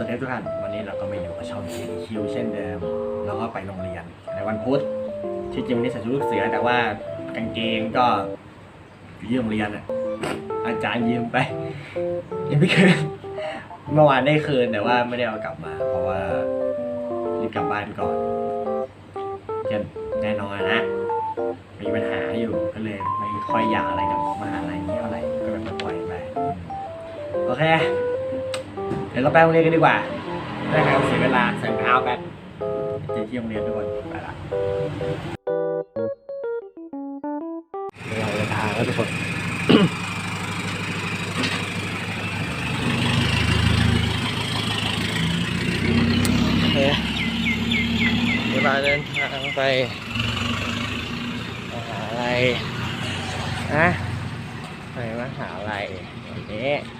วัสดีทุกท่านวันนี้เราก็มาอยู่กับช่องคิวเช่นเดิม แล้วก็ไปโรงเรียนในวันพุธที่จริงวันนี้ใส่ชุดลูกเสือ แต่ว่ากางเกงก็อยู่ที่โรงเรียนอะอาจารย์ยืมไปยังไม่คืนเมื่อวานได้คืนแต่ว่าไม่ได้เอากลับมา เพราะว่ารีบกลับบ้านก่อนเช่นแน่นอนนะมีปัญหาอยู่ก็เลยไม่ค่อยอยากอะไรกับมหาลัยนี้เท่าไหร่ก็แบบปล่อยไปโอเค เดี๋ยวเราไปโรงเรียนกันดีกว่าไม่ให้เราเสียเวลาใส่รองเท้าแป๊บเจอที่โรงเรียนทุกคนไปละเราเดินทางแล้วทุกคนโอเคเวลาเดินทางไปมหาลัยนะไปมหาลัยวันนี้เดี๋ยวเราเดี๋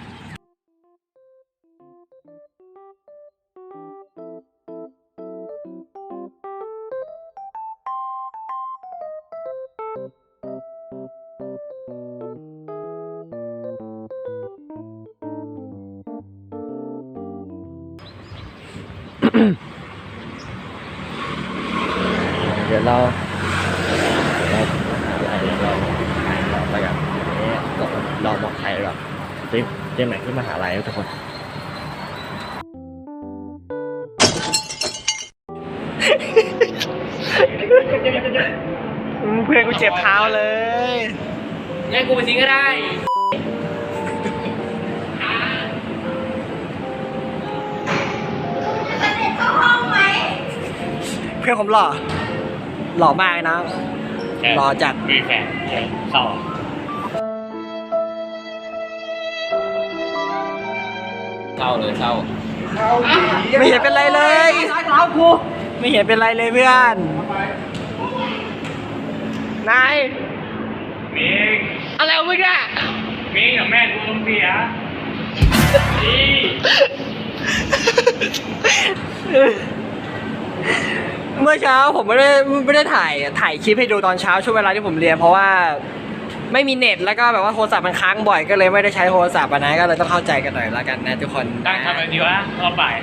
ที่มหาลัยทุกคนเพื่อนกู เจ็บเท้าเลยงั้นกูไปทิ้งก็ได้เพื่อนผมหล่อ หล่อมากเลยนะ หล่อจัดมีแฟนเศร้าเศร้าเลยเศร้า ไม่เห็นเป็นไรเลยเท้ากูไม่เห็นเป็นไรเลยเพื่อน นายมิงอะไรของมึงอะมิงกับแม่กูต้องเสียนี่เมื่อเช้าผมไม่ได้ไม่ได้ถ่ายถ่ายคลิปให้ดูตอนเช้าช่วงเวลาที่ผมเรียนเพราะว่าไม่มีเน็ตแล้วก็แบบว่าโทรศัพท์มันค้างบ่อยก็เลยไม่ได้ใช้โทรศัพท์อะนะก็เลยต้องเข้าใจกันหน่อยละกันนะทุกคนตั้งทำอะไรดีวะรอบบ่าย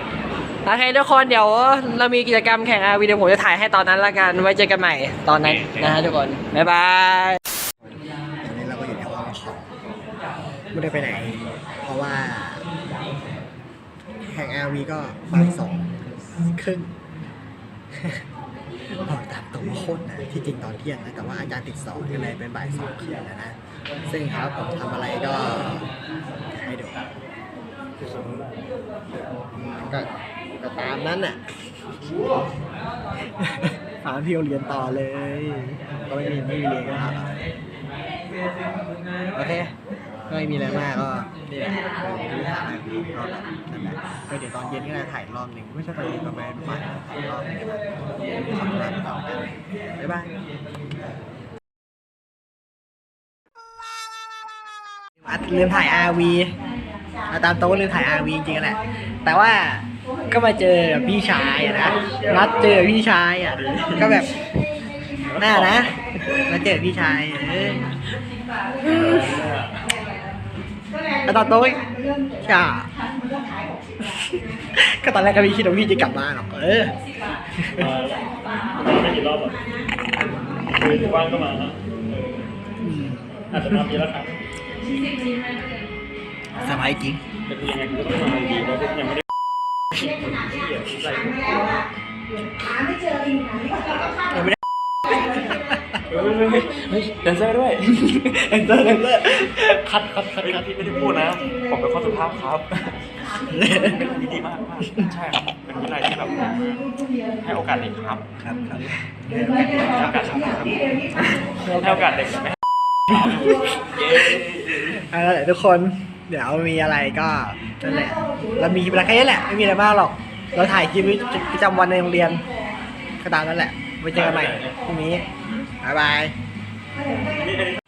โอเคทุกคนเดี๋ยวเรามีกิจกรรมแข่งอาวีเดี๋ยวผมจะถ่ายให้ตอนนั้นละกันไว้เจอกันใหม่ตอนนั้นนะฮะทุกคน บ๊ายบายตอนนี้เราก็อยู่ในห้องคอมไม่ได้ไปไหน เพราะว่าแข่งอาวีก็บ่ายสองครึ่งบอกตามตรงโคตรนะที่จริงตอนเที่ยงนะแต่ว่าอาจารย์ติดสอบก็เลยเป็นบ่ายสองครึ่งนะนะซึ่งครับผมทำอะไรก็ให้ดูก็ ก็ตามนั้นน่ะถามพี่โอเรียนต่อเลย ก็ไม่มีไม่มีเรียนก็ถามโอเคก็ไม่มีอะไรมากก็นี่แหละเออที่ถามอะไรก็แบบนั่นแหละก็เดี๋ยวตอนเย็นก็จะถ่ายรอบหนึ่งไม่ใช่ตอนเย็นประมาณบ่ายรอบหนึงนะขอตัวลาไปก่อนกันบ๊ายบายอัดลืมถ่าย RV ตามโต๊ะลืมถ่าย RV จริงๆแหละ แต่ว่า ก็มาเจอกับพี่ชายอะนะนัดเจอพี่ชายอะ ก็แบบน่านะ มาเจอพี่ชายเอออาตามโต๊ะจ้าก็ตอนแรกก็ไม่คิดว่าพี่จะกลับมาหรอกเออไม่กี่รอบอะคือว่างก็มานะอาจจะมาปีละครั้งสบายจริงแต่คือยังไงกูก็ต้องมาดีเพราะยังไม่ ได้เฮ้ยแดนเซอร์ด้วยเอนเตอร์เอนเตอร์คัดคัดคัดคัดที่ไม่ได้พูดนะ ผมเป็นคนสุภาพครับ เป็นวิธีมากมากใช่ครับ เป็นวิธีที่แบบให้โอกาสเด็กครับ ครับครับให้โอกาสครับให้โอกาสเด็กไหมเย้อาละทุกคน เดี๋ยวมีอะไรก็นั่นแหละ เรามีเวลาแค่นี้แหละไม่มีอะไรมากหรอก เราถ่ายคลิปประจำวันในโรงเรียนก็ตามนั่นแหละไว้เจอกันใหม่พรุ่งนี้บ๊ายบาย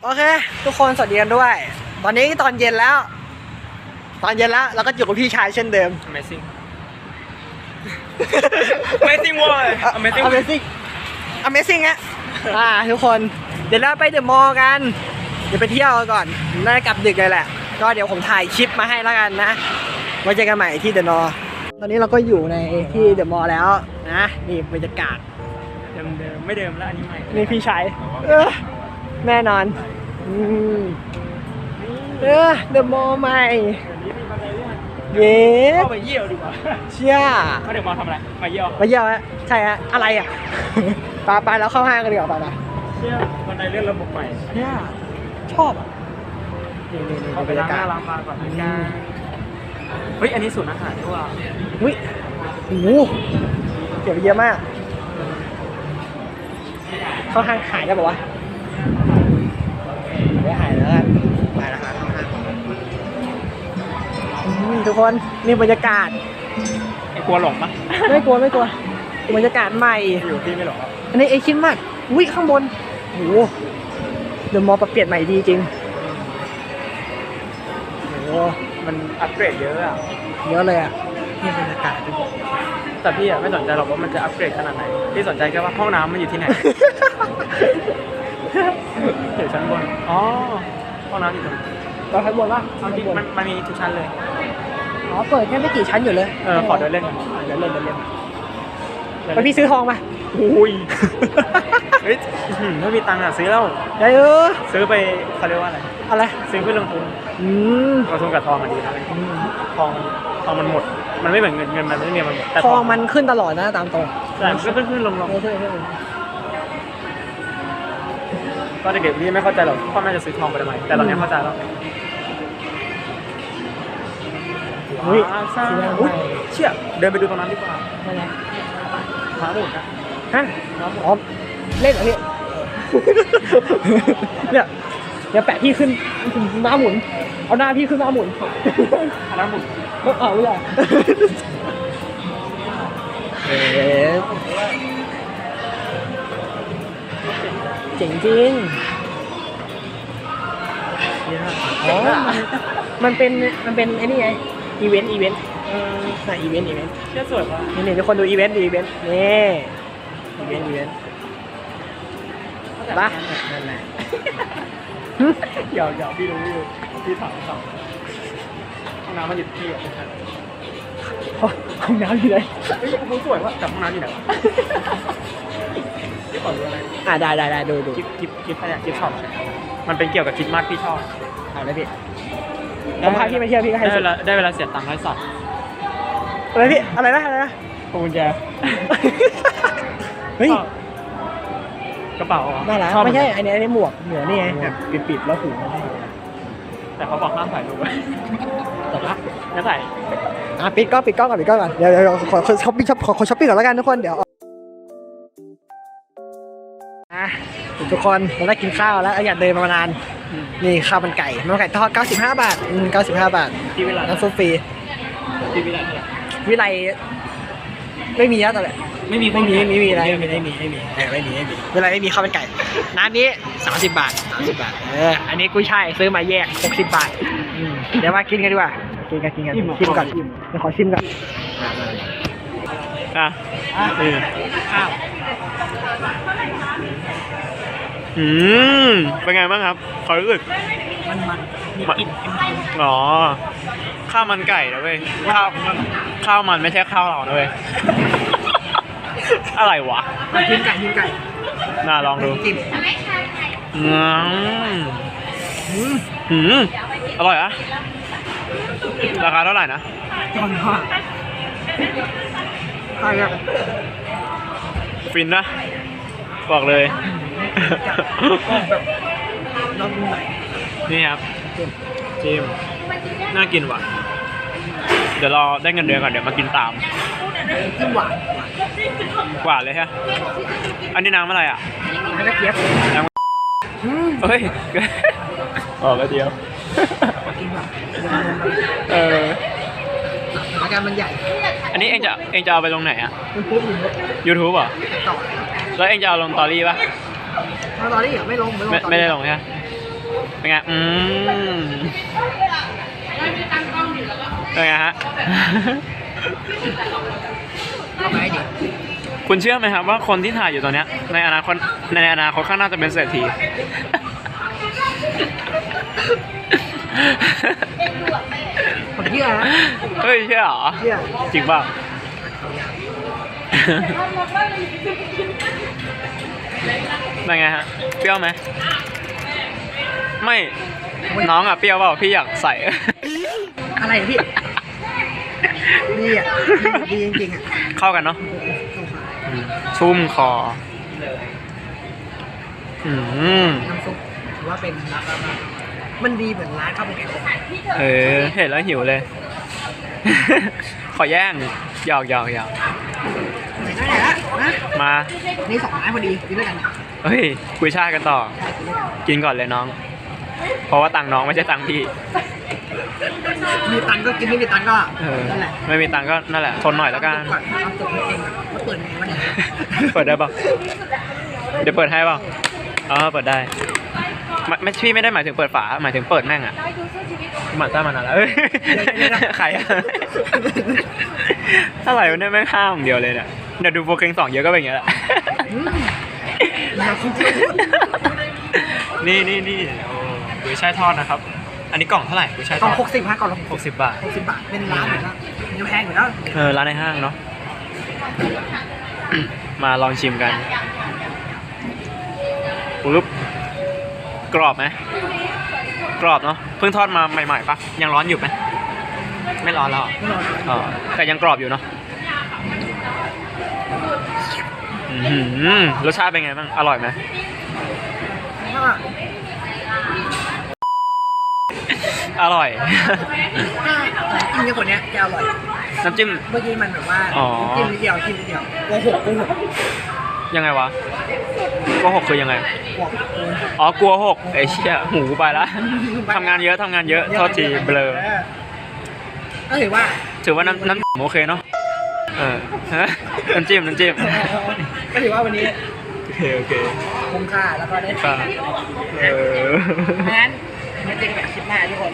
โอเค ทุกคนสวัสดีกันด้วย ตอนนี้ตอนเย็นแล้ว ตอนเย็นแล้วเราก็อยู่กับพี่ชายเช่นเดิม Amazing Amazing เว้ย Amazing Amazing Amazing อะอ่าทุกคน เดี๋ยวเราไปเดอะมอลล์กัน เดี๋ยวไปเที่ยวกันก่อน น่าจะกลับดึกเลยแหละ ก็เดี๋ยวผมถ่ายคลิปมาให้แล้วกันนะไว้เจอกันใหม่ที่เดอะนอตอนนี้เราก็อยู่ในที่เดอะมอลล์แล้วนะนี่บรรยากาศเดิมเดิมไม่เดิมแล้วอันนี้ใหม่นี่พี่ชัยเออแน่นอนอืมเออเดอะมอลล์ใหม่เย้เข้าไปเยี่ยวดีกว่าเชี่ยเขาเดี๋ยวมาทำอะไรมาเยี่ยวมาเยี่ยมฮะใช่ฮะอะไรอะไปไปแล้วเข้าห้างกันดีกว่าไปไปเชี่ยบันไดเลื่อนระบบใหม่เนี่ยชอบอะ นี่นี่นี่เอาไปบรรล้ายางหกาศน้าล้างตาก่อนละกันเฮ้ยอันนี้ศูนย์อาหารด้วยอุ้ยโอ้โหเสียไปเยอะมาก เข้าห้างขายได้ปะวะไม่ขายแล้วกันไปแล้วครับเข้าห้างอืมทุกคนนี่บรรยากาศ ไอ้กลัวหลงปะไม่กลัวไม่กลัวบรรยากาศใหม่ อยู่ที่ไม่หลงหรอกอันนี้เอคิดมากอุ้ยข้างบนโอ้โหเดอะมอลล์ปรับเปลี่ยนใหม่ดีจริงโอ้โห มันอัปเกรดเยอะอะเยอะเลยอะนี่บรรยากาศดิแต่พี่อะไม่สนใจหรอกว่ามันจะอัปเกรดขนาดไหนพี่สนใจแค่ว่าห้องน้ำมันอยู่ที่ไหนอยู่ชั้นบนอ๋อห้องน้ำอยู่ตรงนี้เราข้างบนว่าเอาจริงมันมันมีทุกชั้นเลยอ๋อเปิดแค่ไม่กี่ชั้นอยู่เลยเออขอเดินเล่นก่อนเดินเล่นเดินเล่นไปพี่ซื้อทองมาอุ้ยเฮ้ยอื้อหือไม่มีตังค์อะซื้อแล้วได้เออซื้อไปเขาเรียกว่าอะไร อะไรซื้อเพื่อลงทุนอืมลงทุนกับทองมันดีนะทองทองมันหมด มันไม่เหมือนเงินเงินมันไม่มีมันหมดแต่ทองมันขึ้นตลอดนะตามตรงแต่มันก็ขึ้นขึ้นลงลงเออใช่ใช่ตอนเด็กๆพี่ไม่เข้าใจหรอกพ่อแม่จะซื้อทองไปทำไมแต่ตอนนี้เข้าใจแล้วเฮ้ยว้าวซ่าอุ๊ยเชี่ยเดินไปดูตรงนั้นดีกว่าอะไรม้าหมุนนะฮะอ๋อเล่นเหรอพี่เนี่ย เดี๋ยวแปะพี่ขึ้นม้าหมุน เอาหน้าพี่ขึ้นม้าหมุนอันนั้นหมุนก็เอาไม่ได้เอ๊ะเจ๋งจริงอ๋อมันมันเป็นมันเป็นไอ้นี่ไงอีเวนต์อีเวนต์เออน่ะอีเวนต์อีเวนต์เชี่ยสวยว่ะนี่นี่ทุกคนดูอีเวนต์ดูอีเวนต์นี่อีเวนต์อีเวนต์ปะนั่นแหละ หยอกหยอกพี่รู้พี่รู้พี่ถามถามห้องน้ำมันอยู่ที่อะห้องน้ำอยู่ไหนเฮ้ยมูสวยว่ะแต่ห้องน้ำอยู่ไหนวะพี่ขอดูอะไรอ่าได้ได้ได้ดูดูกิฟกิฟกิฟอะไรกิฟช็อปมันเป็นเกี่ยวกับคริดมาสพี่ชอบเอาเลยพี่ผมพาพี่ไปเที่ยวพี่ก็ให้ได้สุเวดลาได้เวลาเสียตังค์ให้สัตว์อะไรพี่อะไรนะอะไรนะพวงกุญแจเฮ้ย กระเป๋าเหรอน่ารักชอบไม่ใช่อันนี้อันนี้หมวกหมวกนี่ไงแบบปิดๆแล้วหูแต่เขาบอกห้ามถ่ายรูปไว้จบละไม่ถ่ายอะปิดกล้องปิดกล้องก่อนปิดกล้องก่อนเดี๋ยวเดี๋ยวเดี๋ยวขอขอช้อปปิ้งช็อปขอขอช้อปปิ้งก่อนแล้วกันทุกคนเดี๋ยวอะทุกคนเราได้กินข้าวแล้วอยากเดินมานานนี่ข้าวมันไก่มันไก่ทอด 95 บาทอืม95 บาทที่เวลาน้ำซุปฟรีที่เวลาเท่าไหร่วิไลไม่มีแล้วตอนแรกไม่มี ไม่มีไม่มีไม่มีอะไรไม่มีไม่มีไม่มีเออไม่มีไม่มีวิไลไม่มีข้าวมันไก่ร้านนี้30บาท30บาทเอออันนี้กุ้ยช่ายซื้อมาแยก60บาทอืมเดี๋ยวมากินกันดีกว่ากินกันกินกันชิมก่อนเดี๋ยวขอชิมก่อนอะนี่ข้าวอืมเป็นไงบ้างครับความรู้สึกมันมันมีกลิ่นเค็มอ๋อข้าวมันไก่นะเว้ยข้าวข้าวมันไม่ใช่ข้าวเรานะเว้ย อะไรวะๆกินไก่กินไก่น่าลองดูจิ้มอืมอืมอร่อยอะราคาเท่าไหร่นะตอนว่าอะไรอะฟินนะ บอกเลยลองดูหน่อยนี่ครับจิมน่ากินว่ะ เดี๋ยวรอได้เงินเดือนก่อนเดี๋ยวมากินตาม จิ้มหวานกว่าเลยฮะ อันนี้น้ำอะไรอะแล้วก็เจี๊ยบน้ำเฮ้ยอ๋อแล้วเดียวกินแบบเอออาการมันใหญ่ อันนี้เองจะเองจะเอาไปลงไหนอะมันพูดอยู่ YouTube เหรอต่อแล้วเองจะเอาลงตอรี่ปะแล้วตอนนี้เหรอไม่ลงไม่ตอนไม่นี้ได้ลงใช่ไหมเป็นไง อืมเป็นไงฮะ เอาไปดิคุณเชื่อไหมครับว่าคนที่ถ่ายอยู่ตอนเนี้ยในอนาคตในอนาคตข้างหน้าจะเป็นเศรษฐีทผมเชื่อนะเฮ้ยเชื่อเหรอ เชื่อจริงเปล่าเป็นไงฮะ เปรี้ยวไหม ไม่ น้องอะเปรี้ยวเปล่าพี่อยากใส่ อะไรพี่ ดีอะดีจริงๆอะเข้ากันเนาะชุ่มคอ อืมน้ำซุปถือว่าเป็นมันดีเหมือนร้านข้าวมันไก่เออ เห็นแล้วหิวเลย ขอแย่งหยอกหยอกหยอกไหนก็ไหนละนะมานี่สองไม้พอดีกินด้วยกันเนี่ยเฮ้ยคุยชาติกันต่อ ใช่กินด้วยกันกินก่อนเลยน้อง เพราะว่าตังค์น้องไม่ใช่ตังค์พี่ มีตังค์ก็กินไม่มีตังค์ก็เออนั่นแหละไม่มีตังค์ก็นั่นแหละทนหน่อยแล้วกันก่อนเอาจบเองว่าเปิดไงวะเนี่ยเปิดได้ปะเดี๋ยวเปิดให้ปะอ๋อเปิดได้ไม่ไม่พี่ไม่ได้หมายถึงเปิดฝา หมายถึงเปิดแม่งอะหมายตั้งมานานแล้วเอ้ยใครอะอะไรวะเนี่ยแม่งห้ามอย่างเดียวเลยเนี่ยเดี๋ยวดูโปรเกงสองเยอะก็เป็นอย่างเงี้ยแหละอืมอย่าคุณพูดนี่นี่นี่โอ้กุ้ยช่ายทอดนะครับ อันนี้กล่องเท่าไหร่กุ้ยช่ายกทล่อองดหกสิบฮะกล่องละหกสิบบาทหกสิบบาทเป็นร้านเหมือนกันยังแพงอยู่แล้วเออร้านในห้างเนาะมาลองชิมกันปุ๊บกรอบไหมกรอบเนาะเพิ่งทอดมาใหม่ๆปะยังร้อนอยู่ไหมไม่ร้อนแล้วเหรอไม่รอดอ๋อแต่ยังกรอบอยู่เนาะอื้อหือรสชาติเป็นไงบ้างอร่อยไหม อร่อยถ้ากินเยอะกว่านี้จะอร่อย น้ำจิ้ม เมื่อกี้มันแบบว่าอ๋อ กินนิดเดียวกินนิดเดียวโกหกโกหกยังไงวะโกหกคือยังไงบอกโกหกอ๋อกลัวหกไอ้เชี่ยหูไปละทำงานเยอะทำงานเยอะโทษทีเบลอ ก็ถือว่าถือว่าน้ำน้ำโอเคเนาะเออฮะน้ำจิ้มน้ำจิ้มก็ถือว่าวันนี้โอเคโอเคคุ้มค่าแล้วก็ได้ครับเออ งั้น ไม่เจอกันแบบคลิปหน้าทุกคน